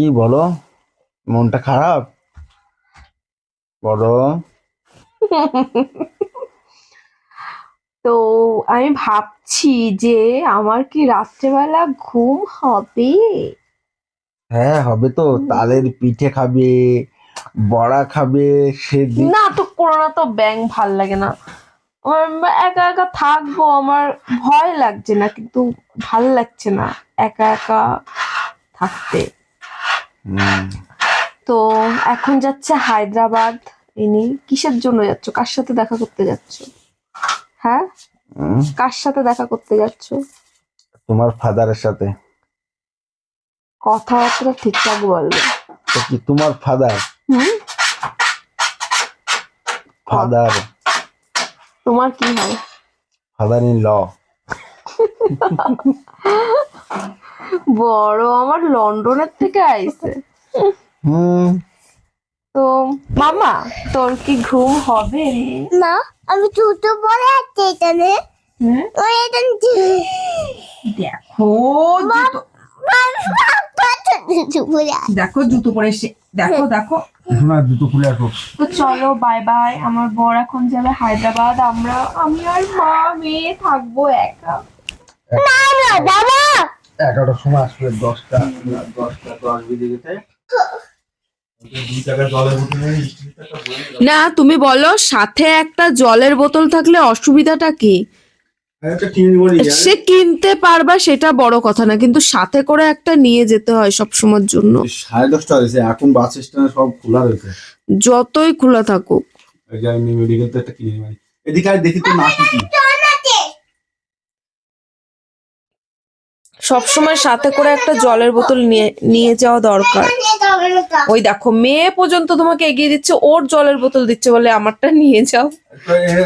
কি বলো? মনটা খারাপ? বলো। তো আমি ভাবছি যে আমার কি রাত্রেবেলা ঘুম হবে? হ্যাঁ হবে তো। তালের পিঠে খাবে বড়া খাবে সেদিন না তো করোনা তো ব্যাং ভালো লাগে না। একা একা থাকব আমার ভয় লাগছে না কিন্তু ভালো লাগছে না একা একা থাকতে। তো এখন যাচ্ছে হায়দ্রাবাদ। ইনি কিসের জন্য যাচ্ছ? কার সাথে দেখা করতে যাচ্ছ? হ্যাঁ? কার সাথে দেখা করতে যাচ্ছ? তোমার ফাদারের সাথে। কথাবার্তা ঠিকঠাক বলবে। কি তোমার ফাদার ফাদার তোমার কি হয়? ফাদার ইন ল বড় আমার লন্ডনের থেকে আইছে। তো মামা তোর কি ঘুম হবে? না আমি জুতো পরে আছি এখানে। এখানে দেখো জুতো। জুতো পরে দেখো জুতো পরে দেখো খুলে তো চলো বাই বাই আমার বর এখন যাবে হায়দ্রাবাদ। আমরা আমি আর মা মেয়ে থাকব একা। দাদা এগারোটার সময় আসবে দশটা দশটা দশ নিলাম। না তুমি বলো সাথে একটা জলের বোতল থাকলে অসুবিধাটা কি? জানেন? সে কিনতে পারবা সেটা বড় কথা না কিন্তু সাথে করে একটা নিয়ে যেতে হয় সব সময়ের জন্য। সাড়ে দশটা হয়েছে এখন বাস স্ট্যান্ডে সব খোলা রয়েছে। যতই খোলা থাকুক। মেডিকেল তো একটা কিনে এদিকে আর দেখি তো না কি। কি সব সময় সাথে করে একটা জলের বোতল নিয়ে নিয়ে যাওয়া দরকার। ওই দেখো মেয়ে পর্যন্ত তোমাকে এগিয়ে দিচ্ছে ওর জলের বোতল দিচ্ছে বলে আমারটা নিয়ে যাও।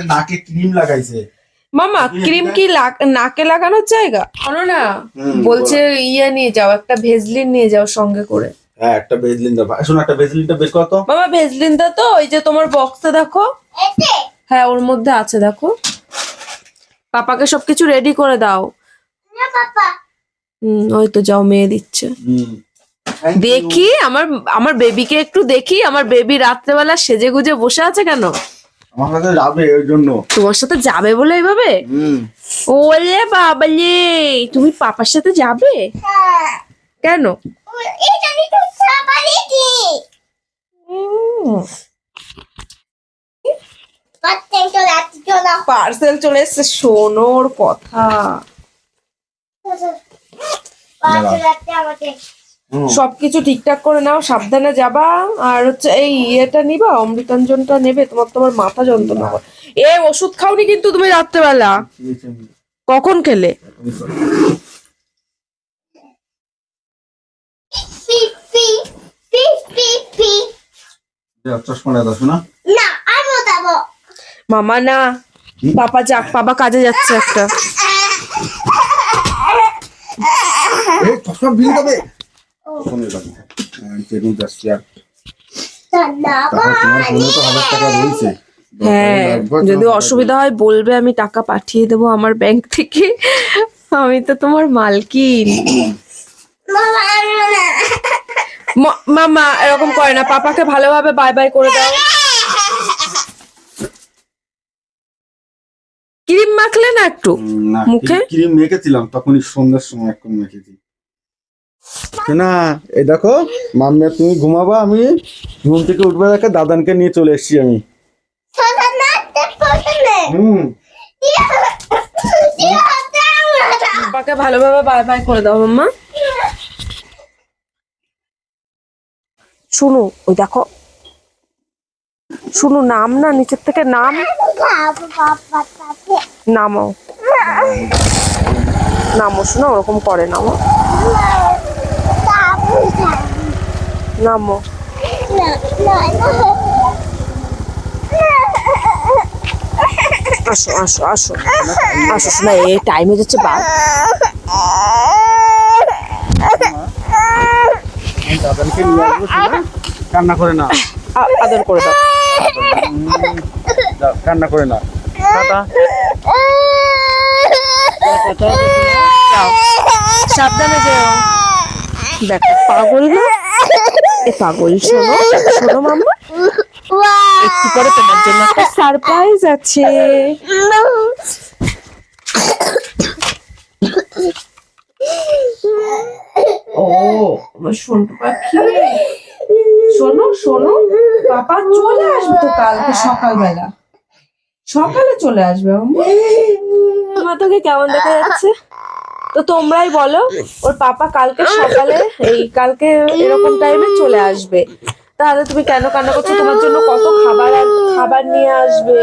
নাকে ক্রিম লাগাইছে। মামা ক্রিম কি লাগ- নাকে লাগানোর জায়গা? শোনো না। বলছে ইয়ে নিয়ে যাও একটা ভেজলিন নিয়ে যাও সঙ্গে করে। হ্যাঁ একটা বেজলিন দাও। ভাই, শোনো একটা বেজলিনটা বের কর তো। মামা ভেজলিনটা তো ওই যে তোমার বক্সে দেখো। হ্যাঁ ওর মধ্যে আছে দেখো। পাপাকে সবকিছু রেডি করে দাও। পাপা। হুম ওই তো যাও মেয়ে দিচ্ছে। দেখি আমার আমার বেবিকে একটু দেখি আমার বেবি রাত্রেবেলা সেজে গুজে বসে আছে কেন? আমার কাছে যাবে ওই জন্য। তোমার সাথে যাবে বলে এইভাবে হুম। ওলে বাবালে তুমি পাপার সাথে যাবে? কেন? পার্সেল চলে এসছে শোনোর কথা। সবকিছু ঠিকঠাক করে নাও সাবধানে যাবা। আর হচ্ছে এই ইয়েটা নিবা অমৃতাঞ্জনটা নেবে তোমার তোমার মাথা যন্ত্রণা করে। এ ওষুধ খাওনি কিন্তু তুমি রাত্রেবেলা? কখন খেলে? মামা না। পাপা যাক পাপা কাজে যাচ্ছে একটা। এই চশমা হ্যাঁ, যাচ্ছি আর হ্যাঁ যদি অসুবিধা হয় বলবে আমি টাকা পাঠিয়ে দেবো আমার ব্যাংক থেকে। আমি তো তোমার মালকিন। মামা এরকম করে না। পাপাকে ভালোভাবে বাই বাই করে দাও। ক্রিম মাখলে না একটু? মুখে? ক্রিম- ক্রিম মেখেছিলাম তখনই সন্ধ্যার সময় এখন মেখেছি। না, এই দেখো, মাম্মা, তুমি ঘুমাবা, আমি ঘুম থেকে উঠবে, দেখে, দাদানকে নিয়ে চলে এসেছি আমি। পাপাকে ভালোভাবে বাই বাই করে দাও, মাম্মা। শুনু, ওই দেখো। শুনু, নাম না, নিচের থেকে নাম। নামো নামো, শোনো, ওরকম করে নামো বাবু নামো না না না আসো আসো। আসো আসো। শোনা এই টাইম হয়ে যাচ্ছে নিয়ে আসব কান্না করে না। আদর করে দাও। কান্না করে না। সাবধানে যেও। দেখো পাগল না? এ পাগল, শোনো শোনো মাম্মা একটু পরে তোমার জন্য একটা সারপ্রাইজ আছে। ও আমার সন্টু পাখি। শোনো শোনো পাপা চলে আসবে তো কালকে সকালবেলা। সকালে চলে আসবে মা, তোকে কেমন দেখা যাচ্ছে? তো তোমরাই বলো, ওর পাপা কালকে সকালে এই কালকে এরকম টাইমে চলে আসবে। তাহলে তুমি কেন কান্না করছ? তোমার জন্য কত খাবার খাবার নিয়ে আসবে।